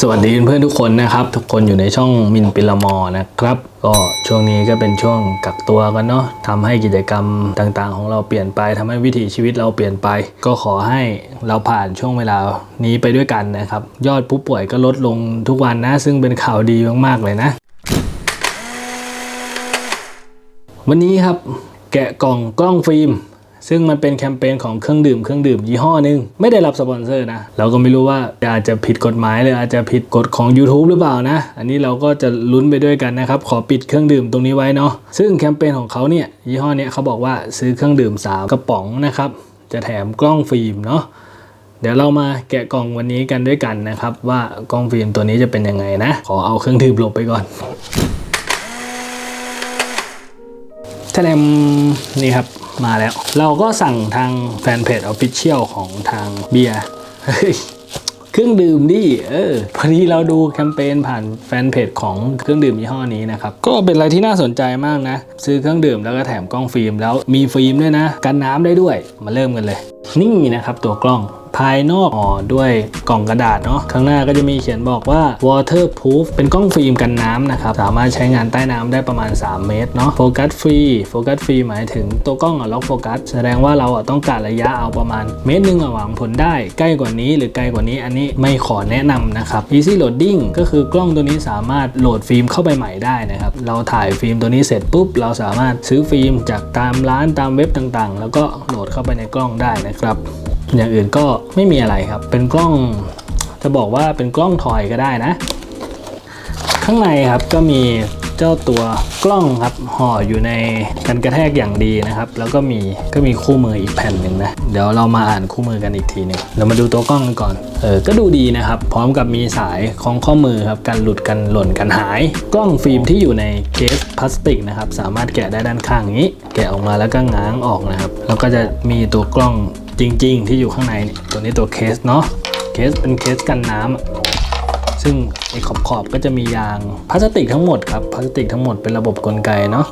สวัสดีเพื่อนทุกคนนะครับ ทุกคนอยู่ในช่องมินปิลมอนะครับ ก็ช่วงนี้ก็เป็นช่วงกักตัวกันเนาะทำให้กิจกรรมต่างๆ ของเราเปลี่ยนไปทำให้วิถีชีวิตเราเปลี่ยนไป ก็ขอให้เราผ่านช่วงเวลานี้ไปด้วยกันนะครับ ยอดผู้ป่วยก็ลดลงทุกวันนะ ซึ่งเป็นข่าวดีมากๆเลยนะ วันนี้ครับแกะกล่องกล้องฟิล์ม ซึ่งมันเป็นแคมเปญของเครื่องดื่มเครื่องดื่มยี่ห้อหนึ่งไม่ได้รับสปอนเซอร์นะ เราก็ไม่รู้ว่าอาจจะผิดกฎหมายหรืออาจจะผิดกฎของ YouTube หรือเปล่านะ อันนี้เราก็จะลุ้นไปด้วยกันนะครับ ขอปิดเครื่องดื่มตรงนี้ไว้เนาะซึ่งแคมเปญของเขาเนี่ยยี่ห้อเนี้ยเขาบอกว่าซื้อเครื่องดื่มสามกระป๋องนะครับจะแถมกล้องฟิล์มเนาะเดี๋ยวเรามาแกะกล่องวันนี้กันด้วยกันนะครับ ว่ากล้องฟิล์มตัวนี้จะเป็นยังไงนะ ขอเอาเครื่องดื่มลงไปก่อนแทเลมนี่ครับ มาแล้ว เราก็สั่งทางแฟนเพจออฟฟิเชียลของทางเบียร์เครื่องดื่มดิเออพอดีเราดูแคมเปญผ่านแฟนเพจของเครื่องดื่มยี่ห้อนี้นะครับ ก็เป็นอะไรที่น่าสนใจมากนะ ซื้อเครื่องดื่มแล้วก็แถมกล้องฟิล์มแล้วมีฟิล์มด้วยนะ กันน้ำได้ด้วยมาเริ่มกันเลย นี่นะครับตัวกล้อง ภายนอกห่อด้วยกล่องกระดาษเนาะข้างหน้าก็จะมีเขียนบอกว่า waterproof เป็นกล้องฟิล์มกันน้ำนะครับ สามารถใช้งานใต้น้ำได้ประมาณ 3 เมตรเนาะโฟกัสฟรีโฟกัสฟรีหมายถึงตัวกล้องอะล็อกโฟกัสแสดงว่าเราอะต้องการระยะเอาประมาณเมตรหนึ่งหวังผลได้ ใกล้กว่านี้หรือไกลกว่านี้อันนี้ไม่ขอแนะนำนะครับ easy loading ก็คือกล้องตัวนี้สามารถโหลดฟิล์มเข้าไปใหม่ได้นะครับเราถ่ายฟิล์มตัวนี้เสร็จปุ๊บเราสามารถซื้อฟิล์มจากตามร้านตามเว็บต่างๆ แล้วก็โหลดเข้าไปในกล้องได้นะครับ อย่างอื่นก็ไม่มีอะไรครับ เป็นกล้องจะบอกว่าเป็นกล้องถอยก็ได้นะ ข้างในครับก็มีเจ้าตัวกล้องครับห่ออยู่ในกันกระแทกอย่างดีนะครับ แล้วก็มีก็มีคู่มืออีกแผ่นหนึ่งนะ เดี๋ยวเรามาอ่านคู่มือกันอีกทีหนึ่งเรามาดูตัวกล้องกันก่อนเออก็ดูดีนะครับ พร้อมกับมีสายคล้องข้อมือครับกันหลุดกันหล่นกันหาย กล้องฟิล์มที่อยู่ในเคสพลาสติกนะครับ สามารถแกะได้ด้านข้างอย่างนี้ แกะออกมาแล้วก็ง้างออกนะครับแล้วก็จะมีตัวกล้อง จริง ๆ ที่อยู่ข้างในเนี่ยตัวนี้ตัวเคสเนาะเคสเป็นเคสกันน้ำซึ่งไอ้ขอบขอบๆก็จะมียางพลาสติกทั้งหมดครับพลาสติกทั้งหมดเป็นระบบกลไกเนาะ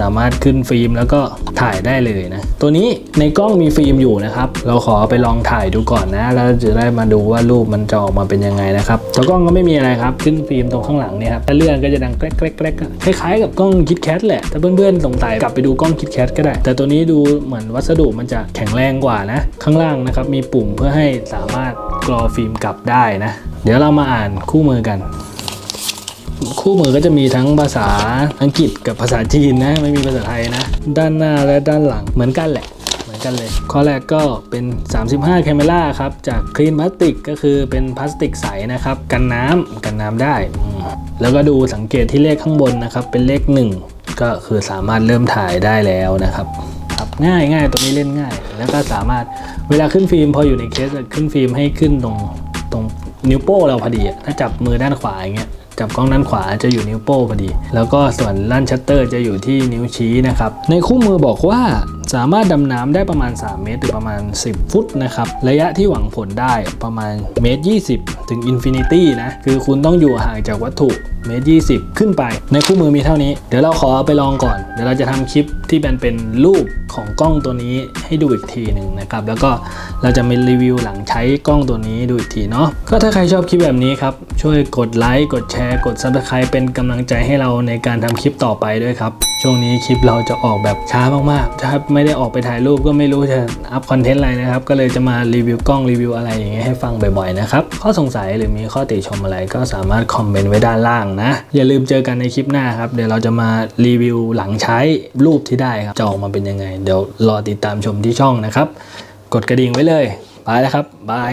สามารถขึ้นฟิล์มแล้วก็ถ่ายได้เลยนะ ตัวนี้ในกล้องมีฟิล์มอยู่นะครับ เราขอไปลองถ่ายดูก่อนนะ แล้วจะได้มาดูว่ารูปมันจะออกมาเป็นยังไงนะครับตัวกล้องก็ไม่มีอะไรครับ ขึ้นฟิล์มตรงข้างหลังเนี่ยครับถ้าเลื่อนก็จะดังแกรกแกรกแกรกคล้ายๆกับกล้องคิดแคทแหละ ถ้าเพื่อนๆสงสัยกลับไปดูกล้องคิดแคทก็ได้ แต่ตัวนี้ดูเหมือนวัสดุมันจะแข็งแรงกว่านะ ข้างล่างนะครับมีปุ่มเพื่อให้สามารถกรอฟิล์มกลับได้นะ เดี๋ยวเรามาอ่านคู่มือกัน คู่มือก็จะมีทั้งภาษาอังกฤษกับภาษาจีนนะ ไม่มีภาษาไทยนะ ด้านหน้าและด้านหลังเหมือนกันแหละเหมือนกันเลย ข้อแรกก็เป็น 35 แคมเมราครับ จากคลีนพลาสติกก็คือเป็นพลาสติกใสนะครับ กันน้ำกันน้ำได้ แล้วก็ดูสังเกตที่เลขข้างบนนะครับ เป็นเลข 1 ก็คือสามารถเริ่มถ่ายได้แล้วนะครับครับง่ายง่ายตรงนี้เล่นง่าย แล้วก็สามารถเวลาขึ้นฟิล์มพออยู่ในเคสขึ้นฟิล์มให้ขึ้นตรงตรงนิ้วโป้งเราพอดีถ้าจับมือด้านขวาอย่างเงี้ย จับกล้องด้านขวาจะอยู่นิ้วโป้งพอดี แล้วก็ส่วนลั่นชัตเตอร์จะอยู่ที่นิ้วชี้นะครับ ในคู่มือบอกว่าสามารถดำน้ำได้ประมาณ 3 เมตร หรือประมาณ 10 ฟุตนะครับ ระยะที่หวังผลได้ประมาณเมตร 20 ถึงอินฟินิตี้นะ คือคุณต้องอยู่ห่างจากวัตถุ เมตร20ขึ้นไป ในคู่มือมีเท่านี้ เดี๋ยวเราขอเอาไปลองก่อน เดี๋ยวเราจะทำคลิปที่เป็นเป็นรูปของกล้องตัวนี้ให้ดูอีกทีหนึ่งนะครับ แล้วก็เราจะมีรีวิวหลังใช้กล้องตัวนี้ดูอีกทีเนาะ ก็ถ้าใครชอบคลิปแบบนี้ครับ ช่วยกดไลค์ กดแชร์ กด Subscribe เป็นกำลังใจให้เราในการทำคลิปต่อไปด้วยครับ ช่วงนี้คลิปเราจะออกแบบช้ามากๆ ถ้าไม่ได้ออกไปถ่ายรูปก็ไม่รู้จะอัพคอนเทนต์อะไรนะครับ ก็เลยจะมารีวิวกล้องรีวิวอะไรอย่างเงี้ยให้ฟังบ่อยๆนะครับ ข้อสงสัยหรือมีข้อติชมอะไรก็สามารถคอมเมนต์ไว้ด้านล่างนะ อย่าลืมเจอกันในคลิปหน้าครับ เดี๋ยวเราจะมารีวิวหลังใช้รูปที่ได้ครับ จะออกมาเป็นยังไง เดี๋ยวรอติดตามชมที่ช่องนะครับ กดกระดิ่งไว้เลย ไปแล้วครับบาย